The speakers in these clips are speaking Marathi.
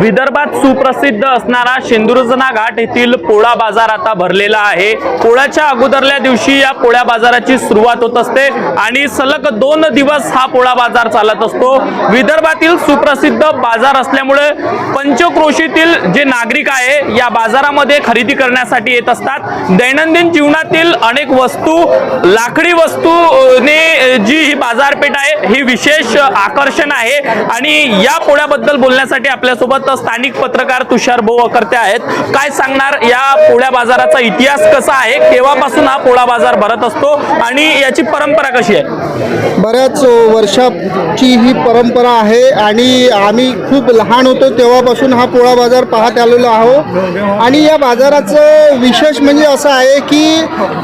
विदर्भात सुप्रसिद्ध असणारा शेंदुरजना घाट येथील पोळा बाजार आता भरलेला आहे. पोळ्याच्या अगोदरल्या दिवशी या पोळ्या बाजाराची सुरुवात होत असते आणि सलग दोन दिवस हा पोळा बाजार चालत असतो. विदर्भातील सुप्रसिद्ध बाजार असल्यामुळे पंचक्रोशीतील जे नागरिक आहे या बाजारामध्ये खरेदी करण्यासाठी येत असतात. दैनंदिन जीवनातील अनेक वस्तू लाकडी वस्तूने जी ही बाजारपेठ आहे ही विशेष आकर्षण आहे. आणि या पोळ्याबद्दल बोलण्यासाठी आपल्या आपल्यासोबत स्थानिक पत्रकार तुषार भाऊ आहेत. काय सांगणार? या पोळ्या बाजाराचा इतिहास कसा आहे? केव्हापासून हा पोळा बाजार भरत असतो? आणि याची परंपरा कशी आहे? बऱ्याच वर्षाची ही परंपरा आहे आणि आम्ही खूप लहान होतो तेव्हापासून हा पोळा बाजार पाहत आलेलो आहो आणि या बाजाराचं विशेष म्हणजे असं आहे की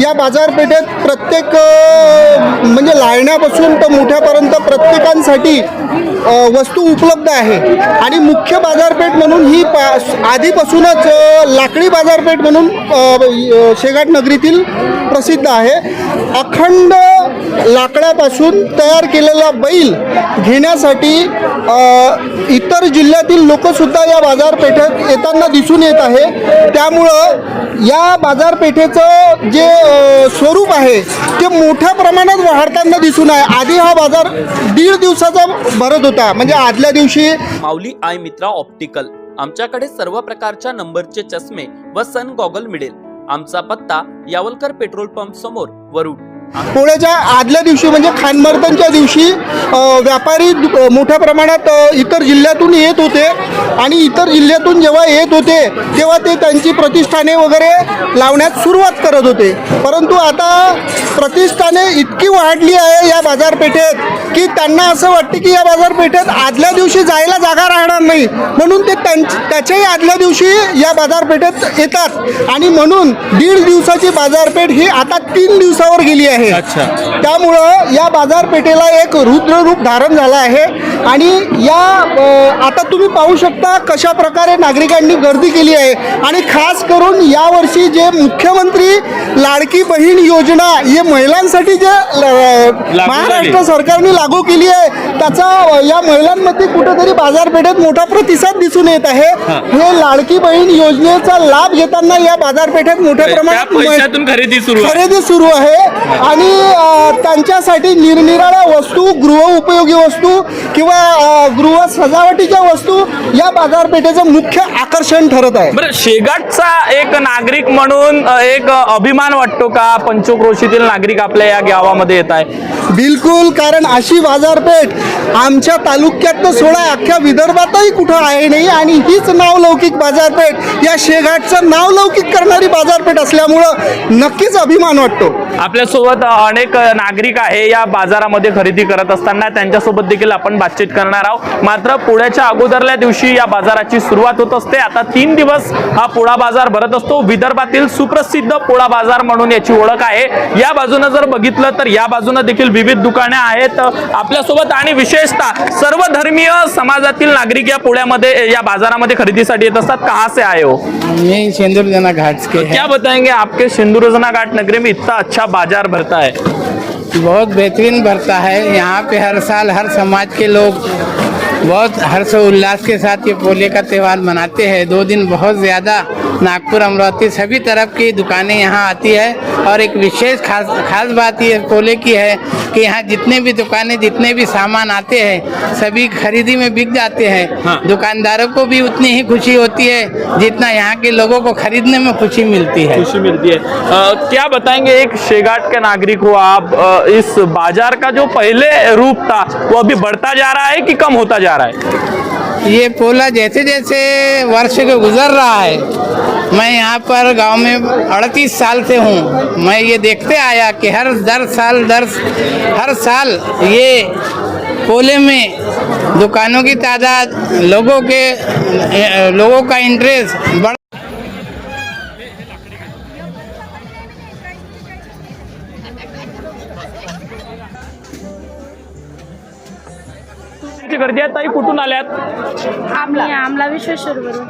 या बाजारपेठेत प्रत्येक म्हणजे लायण्यापासून तर मोठ्यापर्यंत प्रत्येकांसाठी वस्तू उपलब्ध आहे. आणि मुख्य बाजारपेठ म्हणून ही पा आधीपासूनच लाकडी बाजारपेठ म्हणून शेगाट नगरीतील प्रसिद्ध आहे. अखंड लाकडापासून तयार केलेला बैल घेण्यासाठी इतर जिल्ह्यातील लोकसुद्धा या बाजारपेठेत येताना दिसून येत आहे. त्यामुळं या बाजारपेठेचं जे स्वरूप आहे ते मोठ्या प्रमाणात वाढताना दिसून आहे. आधी हा बाजार दीड दिवसाचा भरत होता. म्हणजे आदल्या दिवशी माऊली आय मित्रा ऑप्टिकल. आमच्याकडे सर्व प्रकारच्या नंबरचे चष्मे व सन गॉगल मिळेल. आमचा पत्ता यावलकर पेट्रोल पंप समोर वरुड. पोळ्याच्या आदल्या दिवशी म्हणजे खानमर्दनच्या दिवशी व्यापारी मोठ्या प्रमाणात इतर जिल्ह्यातून येत होते. आणि इतर जिल्ह्यातून जेव्हा येत होते तेव्हा ते त्यांची प्रतिष्ठाने वगैरे लावण्यात सुरुवात करत होते. परंतु आता प्रतिष्ठाने इतकी वाढली आहे या बाजारपेठेत की त्यांना असं वाटते की या बाजारपेठेत आदल्या दिवशी जायला जागा राहणार नाही. म्हणून ते त्याच्याही आदल्या दिवशी या बाजारपेठेत येतात. आणि म्हणून दीड दिवसाची बाजारपेठ ही आता तीन दिवसावर गेली आहे. अच्छा. त्यामुळं या बाजारपेठेला एक रुद्र रूप धारण झालं आहे. आणि या आता तुम्ही पाहू शकता कशा प्रकारे नागरिकांनी गर्दी केली आहे. आणि खास करून यावर्षी जे मुख्यमंत्री लाडकी बहीण योजना हे महिलांसाठी जे महाराष्ट्र सरकारने लागू केली आहे त्याचा या महिलांमध्ये कुठेतरी बाजारपेठेत मोठा प्रतिसाद दिसून येत आहे. हे. लाडकी बहीण योजनेचा लाभ घेताना या बाजारपेठेत मोठ्या प्रमाणात खरेदी सुरू आहे. आणि त्यांच्यासाठी निरनिराळ्या वस्तू गृह उपयोगी वस्तू किंवा गृह सजावटीच्या वस्तू या बाजारपेठेचं मुख्य आकर्षण ठरत आहे. बरं शेगाटचा एक नागरिक म्हणून एक अभिमान वाटतो का? पंचक्रोशीतील नागरिक आपल्या या गावामध्ये येत आहे बिलकुल कारण अशी बाजारपेठ आमच्या तालुक्यात सोडा अख्ख्या विदर्भातही कुठं आहे नाही आणि हीच नावलौकिक बाजारपेठ या शेघाटचं नावलौकिक करणारी बाजारपेठ असल्यामुळं नक्कीच अभिमान वाटतो. आपल्यासोबत अनेक नागरिक आहे या बाजारामध्ये खरेदी करत असताना त्यांच्यासोबत देखील आपण बातचीत करणार आहोत. मात्र पुण्याच्या अगोदरल्या दिवशी या बाजाराची सुरुवात होत असते. आता तीन दिवस हा पोळा बाजार भरत असतो. विदर्भातील सुप्रसिद्ध पोळा बाजार म्हणून याची ओळख आहे. या बाजूनं जर बघितलं तर या बाजूनं देखील विविध दुकाने आहेत. आपल्यासोबत आणि विशेषतः सर्व धर्मीय समाजातील नागरिक या पोळ्यामध्ये या बाजारामध्ये खरेदीसाठी येत असतात. कहाँ से आए हो? घाट के क्या बताएंगे? आपके सिंदूरजना घाट नगरी में इतना अच्छा बाजार भरता है। बहुत बेहतरीन भरता है। यहाँ पे हर साल हर समाज के लोग बहुत हर्ष उल्लास के साथ ये पोले का त्यौहार मनाते हैं। दो दिन बहुत ज़्यादा नागपुर अमरावती सभी तरफ़ की दुकानें यहाँ आती है और एक विशेष खास खास बात ये पोले की है कि यहाँ जितने भी दुकानें जितने भी सामान आते हैं सभी खरीदी में बिक जाते हैं। हाँ। दुकानदारों को भी उतनी ही खुशी होती है जितना यहाँ के लोगों को खरीदने में खुशी मिलती है। खुशी मिलती है। अ, क्या बताएँगे एक शेगाट के नागरिक हो आप अ, इस बाज़ार का जो पहले रूप था वो अभी बढ़ता जा रहा है कि कम होता जा रहा है? ये पोला जैसे जैसे वर्ष के गुजर रहा है, मैं यहाँ पर गाँव में अड़तीस साल से हूँ। मैं ये देखते आया कि हर दर साल, दर हर साल ये पोले में दुकानों की तादाद, लोगों के लोगों का इंटरेस्ट बढ़ गर्दी आहे ताई कुठून आल्यात? आम्ही आमला विश्वेश्वरवरून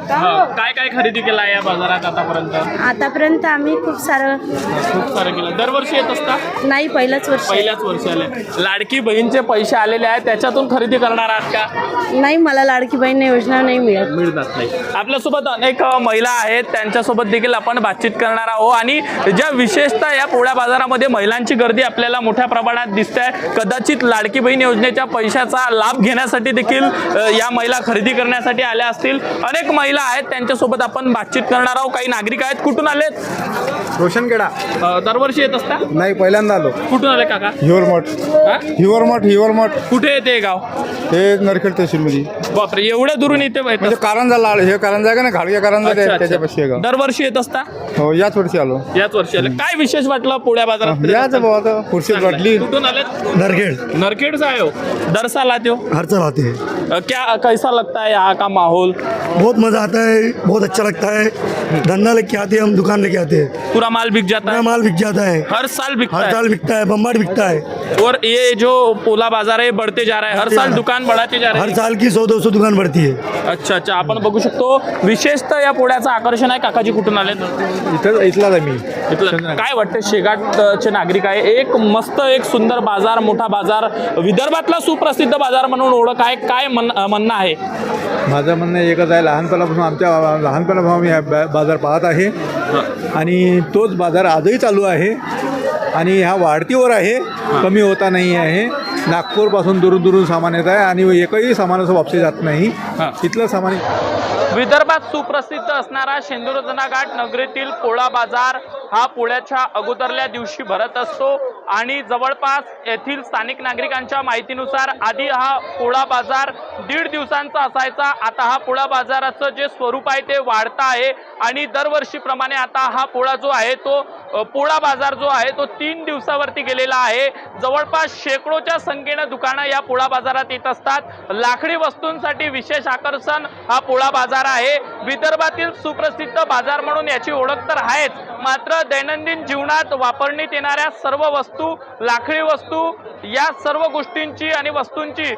काय काय खरेदी केला या बाजारात आतापर्यंत? आतापर्यंत आम्ही खूप सारं खूप सारं केलं. दरवर्षी येत असता? नाही पहिलंच वर्ष. पहिल्याच वर्षी आले. लाडकी बहीणचे पैसे आलेले आहेत. त्याच्यातून खरेदी करणार आहात का? नाही मला लाडकी बहीण योजना नाही मिळत. मिळतात नाही. आपल्यासोबत अनेक अ, महिला आहेत. त्यांच्यासोबत देखील आपण बातचीत करणार आहोत. आणि ज्या विशेषतः या पोळ्या बाजारामध्ये महिलांची गर्दी आपल्याला मोठ्या प्रमाणात दिसते आहे कदाचित लाडकी बहीण योजनेच्या पैशाचा लाभ घेण्यासाठी देखील अ, या महिला खरेदी करण्यासाठी आल्या असतील. अनेक महिला आहेत त्यांच्यासोबत आपण बातचीत करणार आहोत. काही नागरिक आहेत कुठून आलेत? रोशनखेडा अ, दरवर्षी येत असता? नाही पहिल्यांदा आलो. कुठून आले काका? हिवरमठ हा? हिवरमठ हिवरमठ कुठे येते हे गाव? हे नरखेड तहसीलमध्ये. बापरे एवढ्या दुरून इथे येत म्हणजे कारंजा लाड हे कारंजा आहे का ना घाडगे कारंजा अच्छा. त्याच्यापाशी आहे गाव. दरवर्षी येत असता? हो याच वर्षी आलो. याच वर्षी आले. काय विशेष वाटलं पोळ्या बाजारात याच भाऊ आता फुरशीत वाटली. कुठून आलेत? नरखेड़. नरखेड़ से आए हो. दर साल आते हो साल आते हैं। क्या कैसा लगता है यहाँ का माहौल? बहुत मज़ा आता है बहुत अच्छा लगता है। धंधा लेके आते हैं हम दुकान लेके आते हैं। पूरा माल बिक जाता है। माल बिक जाता है। हर साल बिकता हर है। साल बिकता है बम्बाट बिकता है। और ये जो पोला बाजार है बढ़ते जा रहा है। हर साल। दुकान बढ़ाते जा रहे हर हैं। साल की सौ दो सौ दुकान बढ़ती है। अच्छा अच्छा आपण बघू शकतो विशेषतः या पोळ्याचं आकर्षण आहे काकाजी कुठून आले इथं इथलाच आहे मी. इथलं. काय वाटतं शेगाटचे नागरिक आहे. एक मस्त एक सुंदर बाजार मोठा बाजार. विदर्भातला सुप्रसिद्ध बाजार म्हणून ओळख आहे. काय म्हण म्हणणं आहे? माझं म्हणणं एकच आहे लहानपणापासून आमच्या लहानपणापासून आम्ही हा बा- बाजार पाहत आहे. आणि तोच बाजार आजही चालू आहे. आणि हा वाढतीवर आहे कमी होता नाही आहे. नागपूरपासून दुरून दुरून सामान येत आहे आणि एकही सामानाचं वापसी जात नाही. हां. इथलं सामान विदर्भात सुप्रसिद्ध असणारा शेंदुरजना घाट नगरीतील पोळा बाजार हा पोळ्याच्या अगोदरल्या दिवशी भरत असतो. आणि जवळपास येथील स्थानिक नागरिकांच्या माहितीनुसार आधी हा पोळा बाजार दीड दिवसांचा असायचा. आता हा पोळा बाजाराचं जे स्वरूप आहे ते वाढतं आहे आणि दरवर्षीप्रमाणे आता हा पोळा जो आहे तो पोळा बाजार जो आहे तो तीन दिवसावरती गेलेला आहे. जवळपास शेकडोच्या संख्येनं दुकानं या पोळा बाजारात येत असतात. लाकडी वस्तूंसाठी विशेष आकर्षण हा पोळा बाजार आहे. विदर्भातील सुप्रसिद्ध बाजार म्हणून याची ओळख तर आहेच. मात्र दैनंदिन जीवनात वापरण्यात येणाऱ्या सर्व वस्तू वस्तू लाकडी वस्तू या सर्व गोष्टींची आणि वस्तूंची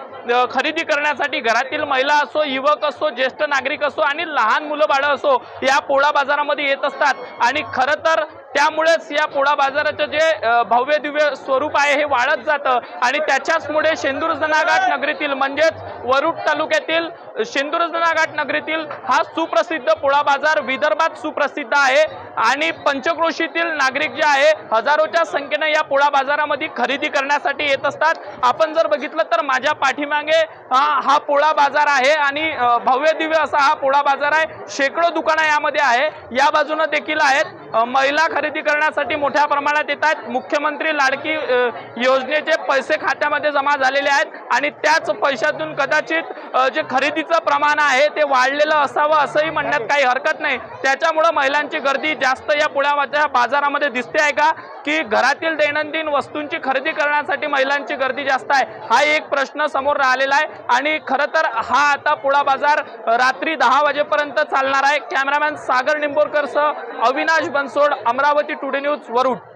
खरेदी करण्यासाठी घरातील महिला असो युवक असो ज्येष्ठ नागरिक असो आणि लहान मुलं बाळं असो या पोळा बाजारामध्ये येत असतात. आणि खरं तर त्यामुळेच या पोळा बाजाराचं जे भव्य दिव्य स्वरूप आहे हे वाढत जातं. आणि त्याच्याचमुळे शेंदूर जनाघाट नगरीतील म्हणजेच वरुड तालुक्यातील शेंदूर जनाघाट नगरीतील हा सुप्रसिद्ध पोळा बाजार विदर्भात सुप्रसिद्ध आहे. आणि पंचक्रोशीतील नागरिक जे आहे हजारोच्या संख्येनं या पोळा बाजारामध्ये खरेदी करण्यासाठी येत असतात. आपण जर बघितलं तर माझ्या पाठीमागे हा पोळा बाजार आहे आणि भव्य दिव्य असा हा पोळा बाजार आहे. शेकडो दुकानं यामध्ये आहे. या बाजूनं देखील आहेत. महिला खरेदी करण्यासाठी मोठ्या प्रमाणात येत आहेत. मुख्यमंत्री लाडकी योजनेचे पैसे खात्यामध्ये जमा झालेले आहेत आणि त्याच पैशातून कदाचित जे खरेदीचं प्रमाण आहे ते वाढलेलं असावं असंही म्हणण्यात काही हरकत नाही. त्याच्यामुळं महिलांची गर्दी जास्त या पुण्याच्या बाजारामध्ये दिसते आहे का? की घरातील दैनंदिन वस्तूंची खरेदी करण्यासाठी महिलांची गर्दी जास्त आहे. हा एक प्रश्न समोर राहिलेला आहे. आणि खरं तर हा आता पुळा बाजार रात्री दहा वाजेपर्यंत चालणार आहे. कॅमेरामॅन सागर निंबोरकरसह अविनाश बनसोड अमरावती टुडे न्यूज वरुड.